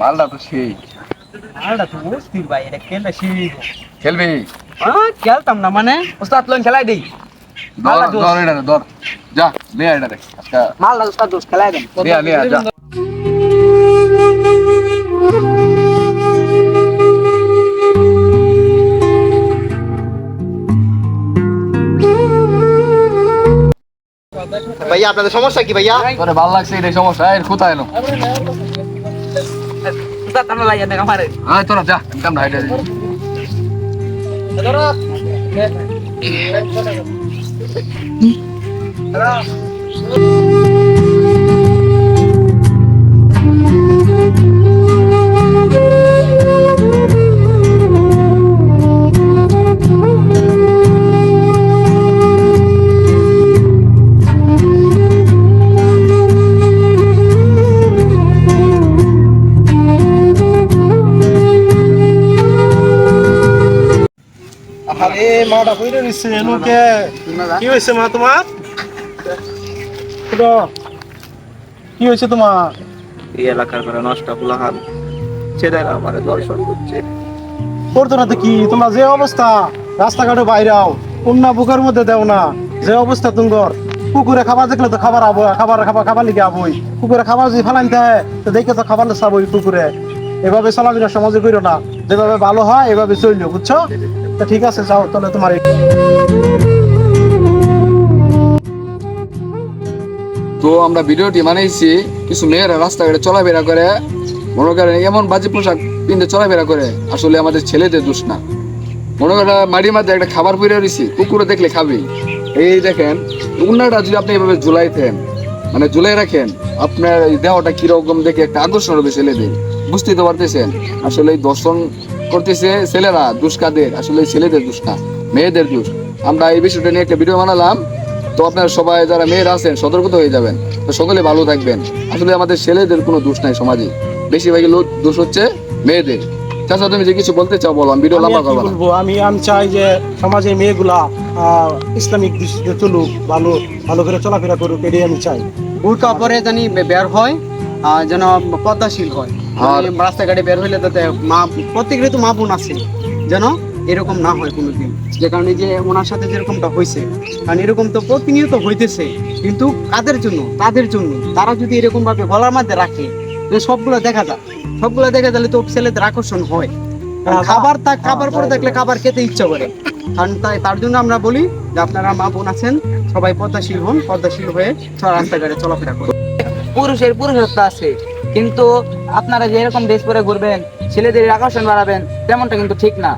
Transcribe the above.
মালটা তো সেই। আলটা তো অস্থির ভাই এটা খেললে সেই খেলবি? হ্যাঁ খেলতাম না মানে? ওস্তাদ লোন খেলাই দেই। মালটা এটা যা এটা রে। মালটা ওস্তাদ দোষ খেলাই দেন। যা। ভাইয়া আপনাদের সমস্যা কি ভাইয়া? তোরে ভালো লাগছে এই সমস্যা। এর কোথায় এলো? ওস্তাদ আমরা লাইয়া দেখ আমারে আয় তোরা যা একদম না এটা আরে মাটা কইরে নিছে এনুকে। কি হইছে মা তোমার? কি হয়েছে তোমার? এই এলাকার করে নষ্ট ছেলেরা আমার দর্শন করছে। করতো না তো কি? তোমার যে অবস্থা রাস্তাঘাটে বাইরাও কন্যা বুকের মধ্যে দেও না। যে অবস্থা তুঙ্গর কুকুরে খাবার দেখলে তো খাবার আবো খাবার খাবার খাবার লিখে আবই। কুকুরে খাবার যদি ফেলাইতে হয় তো দেখে তো খাবার চাবই কুকুরে। এভাবে চলাফেরা সমাজে করো না। যেভাবে ভালো হয় এভাবে চলল বুঝছ? তো ঠিক আছে, যাও, তাহলে তোমার তো আমরা ভিডিওটি বানাইছি, কিছু মেয়েরা রাস্তাঘাটে চলাফেরা করে, মনে করেন এমন বাজে পোশাক পিনতে চলাফেরা করে, আসলে আমাদের ছেলেদের দোষ না। মনে করেন মাটির মধ্যে একটা খাবার পরে রয়েছি কুকুরে দেখলে খাবে। এই দেখেন, উন্নাটা যদি আপনি এভাবে ঝুলাইতেন মানে ঝুলাই রাখেন, আপনার দেহটা কীরকম দেখে একটা আকর্ষণ হবে ছেলেদের। বুঝতেই তো পারতেছেন, আসলে এই দর্শন করতেছে ছেলেরা দুষ্কাদের আসলে ছেলেদের দোষ না মেয়েদের দোষ। আমরা এই বিষয়টা নিয়ে একটা ভিডিও বানালাম। তো আপনারা সবাই যারা মেয়েরা আছেন সতর্কতা হয়ে যাবেন। তো সকলে ভালো থাকবেন। আসলে আমাদের ছেলেদের কোনো দোষ নাই সমাজে। বেশিরভাগই লোক দোষ হচ্ছে মেয়েদের। চাচা তুমি যে কিছু বলতে চাও বলো আমি ভিডিও আমি লম্বা করব বলব? আমি আমি চাই যে সমাজের মেয়েগুলা আহ, ইসলামিক দৃষ্টিতে চলুক ভালো ভালো করে চলাফেরা করুক এটাই আমি চাই। বুড়কা পরে জানি বের হয় যেন পদ্মাশীল হয়। আর- মানে রাস্তাঘাটে বের হইলে তাতে মা প্রত্যেকেরই তো মা বোন আছে যেন এরকম না হয় কোনোদিন। যে কারণে যে ওনার সাথে যেরকমটা হয়েছে কারণ এরকম তো প্রতিনিয়ত হইতেছে কিন্তু কাদের জন্য? তাদের জন্য? তারা যদি এরকম ভাবে গলার মধ্যে রাখে সবগুলো দেখা যায়। সবগুলো দেখা গেলে তো ছেলেদের আকর্ষণ হয়। খাবার। তা হ্যাঁ, খাবার পরে দেখলে খাবার খেতে ইচ্ছা করে। কারণ তাই তার জন্য আমরা বলি যে আপনারা মা বোন আছেন সবাই পদ্মাশীল হন পদ্মাশীল হয়ে রাস্তাঘাটে চলাফেরা করুন। পুরুষের পুরুষত্ব আছে। কিন্তু আপনারা যেরকম ড্রেস পরে ঘুরবেন, ছেলেদের আকর্ষণ বাড়াবেন, তেমনটা কিন্তু ঠিক না।